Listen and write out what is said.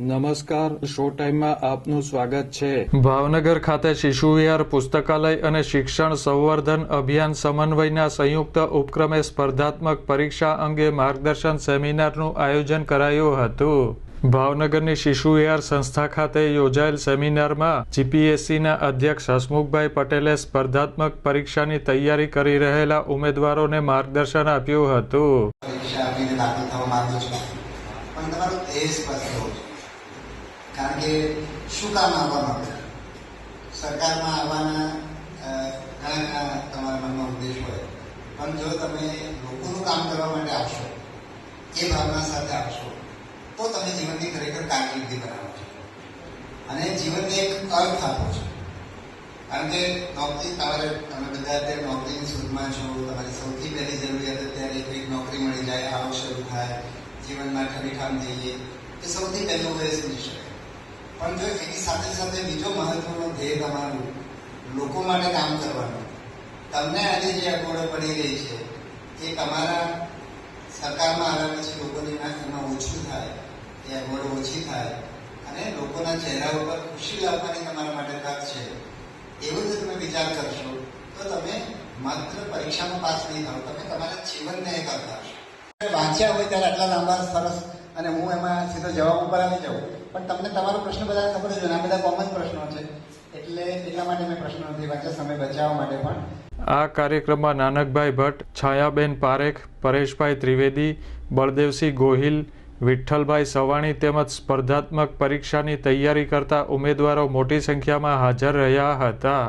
નમસ્કાર શો ટાઈમમાં આપનું સ્વાગત છે. ભાવનગર ખાતે શિશુ વિહાર પુસ્તકાલય અને શિક્ષણ સંવર્ધન અભિયાન સમન્વયના સંયુક્ત ઉપક્રમે સ્પર્ધાત્મક પરીક્ષા અંગે માર્ગદર્શન સેમિનારનું આયોજન કરાયું હતું. ભાવનગરની શિશુ વિહાર સંસ્થા ખાતે યોજાયેલ સેમિનારમાં જીપીએસસીના અધ્યક્ષ હસમુખભાઈ પટેલે સ્પર્ધાત્મક પરીક્ષાની તૈયારી કરી રહેલા ઉમેદવારોને માર્ગદર્શન આપ્યું હતું. પરીક્ષા આપીને દાખલ થવા માંગુ છું. પણ તમારો હોવું જોઈએ. કારણ કે શું કામ આવવા માંગો? સરકારમાં આવવાના ઘણા ઘણા તમારા મનમાં ઉદ્દેશ હોય. પણ જો તમે લોકોનું કામ કરવા માટે આવશો એ ભાવના સાથે આવશો તો તમે જીવનની ખરેખર કારકિર્દી બનાવો છો. અને જીવનને એક અર્થ આપો છો. કારણ કે નોકરી, તમારે, તમે બધા અત્યારે નોકરીની શોધમાં છો, તમારી સૌથી પહેલી જરૂરિયાત અત્યારે કંઈક નોકરી મળી જાય આવક શરૂ થાય, જીવનમાં ઠરીઠામ જઈએ, એ સૌથી પહેલું હોય સમજી શકાય પણ જો એની સાથે સાથે બીજો મહત્વનો ધ્યેય તમારું, લોકો માટે કામ કરવાનું. તમને આજે જે અગવડો પડી રહી છે, એ તમારા સરકારમાં આવ્યા પછી લોકોની એમાં ઓછું થાય, એ અગવડો ઓછી થાય, અને લોકોના ચહેરા ઉપર ખુશી લાવવાની તમારા માટે તક છે. એવું જો તમે વિચાર કરશો, તો તમે માત્ર પરીક્ષામાં પાસ નહીં થાવ, તમે તમારા જીવનને એક કરતા વાંચ્યા હોય ત્યારે આટલા લાંબા, સરસ અને હું એમાં સીધો જવાબ ઉપર આવી જાઉં પણ તમને તમારો પ્રશ્ન બધા ખબર જ આ બધા કોમન પ્રશ્નો છે. એટલે એટલા માટે મેં પ્રશ્નો નથી વાંચ્યા, સમય બચાવવા માટે પણ. આ કાર્યક્રમમાં નાનકભાઈ ભટ્ટ, છાયાબેન પારેખ, પરેશભાઈ ત્રિવેદી, બળદેવસિંહ ગોહિલ, વિઠ્ઠલભાઈ સવાણી તેમજ સ્પર્ધાત્મક પરીક્ષાની તૈયારી કરતા ઉમેદવારો મોટી સંખ્યામાં હાજર રહ્યા હતા.